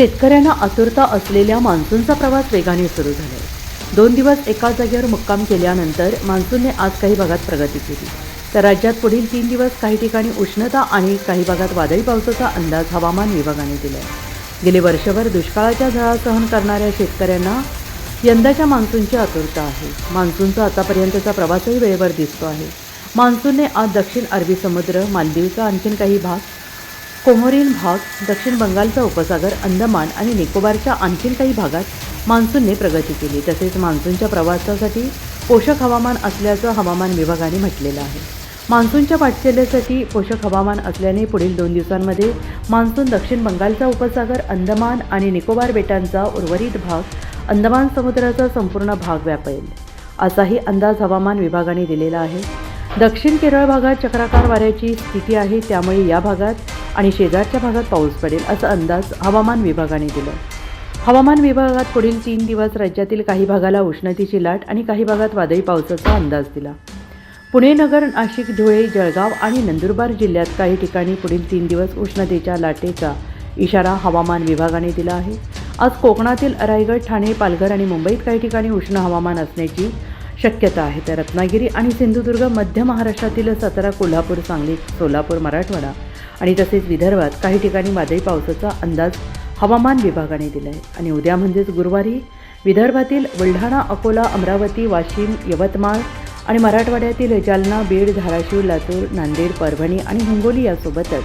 शेतकऱ्यांना आतुरता असलेल्या मान्सूनचा प्रवास वेगाने सुरू झाला दोन दिवस एका जागेवर मुक्काम केल्यानंतर मान्सूनने आज काही भागात प्रगती केली. तर राज्यात पुढील तीन दिवस काही ठिकाणी उष्णता आणि काही भागात वादळी पावसाचा अंदाज हवामान विभागाने दिला आहे गेले वर्षभर दुष्काळाच्या झळा सहन करणाऱ्या शेतकऱ्यांना यंदाच्या मान्सूनची आतुरता आहे. मान्सूनचा आतापर्यंतचा प्रवासही वेळेवर दिसतो आहे. मान्सूनने आज दक्षिण अरबी समुद्र मालदीवचा आणखीन काही भाग कोमोरीन भाग दक्षिण बंगालचा उपसागर अंदमान आणि निकोबारच्या आणखीन काही भागात मान्सूनने प्रगती केली. तसेच मान्सूनच्या प्रवासासाठी पोषक हवामान असल्याचं हवामान विभागाने म्हटलेलं आहे. मान्सूनच्या वाटचालीसाठी पोषक हवामान असल्याने पुढील दोन दिवसांमध्ये मान्सून दक्षिण बंगालचा उपसागर अंदमान आणि निकोबार बेटांचा उर्वरित भाग अंदमान समुद्राचा संपूर्ण भाग व्यापेल असाही अंदाज हवामान विभागाने दिलेला आहे. दक्षिण केरळ भागात चक्राकार वाऱ्याची स्थिती आहे त्यामुळे या भागात आणि शेजारच्या भागात पाऊस पडेल असा अंदाज हवामान विभागाने दिला हवामान विभागात पुढील तीन दिवस राज्यातील काही भागाला उष्णतेची लाट आणि काही भागात वादळी पावसाचा अंदाज दिला. पुणे नगर नाशिक धुळे जळगाव आणि नंदुरबार जिल्ह्यात काही ठिकाणी पुढील तीन दिवस उष्णतेच्या लाटेचा इशारा हवामान विभागाने दिला आहे. आज कोकणातील रायगड ठाणे पालघर आणि मुंबईत काही ठिकाणी उष्ण हवामान असण्याची शक्यता आहे. तर रत्नागिरी आणि सिंधुदुर्ग मध्य महाराष्ट्रातील सातारा कोल्हापूर सांगली सोलापूर मराठवाडा आणि तसेच विदर्भात काही ठिकाणी वादळी पावसाचा अंदाज हवामान विभागाने दिला आहे आणि उद्या म्हणजेच गुरुवारी विदर्भातील बुलढाणा अकोला अमरावती वाशिम यवतमाळ आणि मराठवाड्यातील जालना बीड धाराशिव लातूर नांदेड परभणी आणि हिंगोली यासोबतच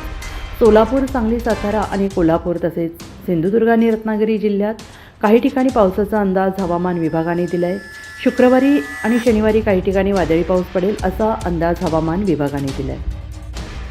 सोलापूर सांगली सातारा आणि कोल्हापूर तसेच सिंधुदुर्ग आणि रत्नागिरी जिल्ह्यात काही ठिकाणी पावसाचा अंदाज हवामान विभागाने दिला आहे शुक्रवारी आणि शनिवारी काही ठिकाणी वादळी पाऊस पडेल असा अंदाज हवामान विभागाने दिला आहे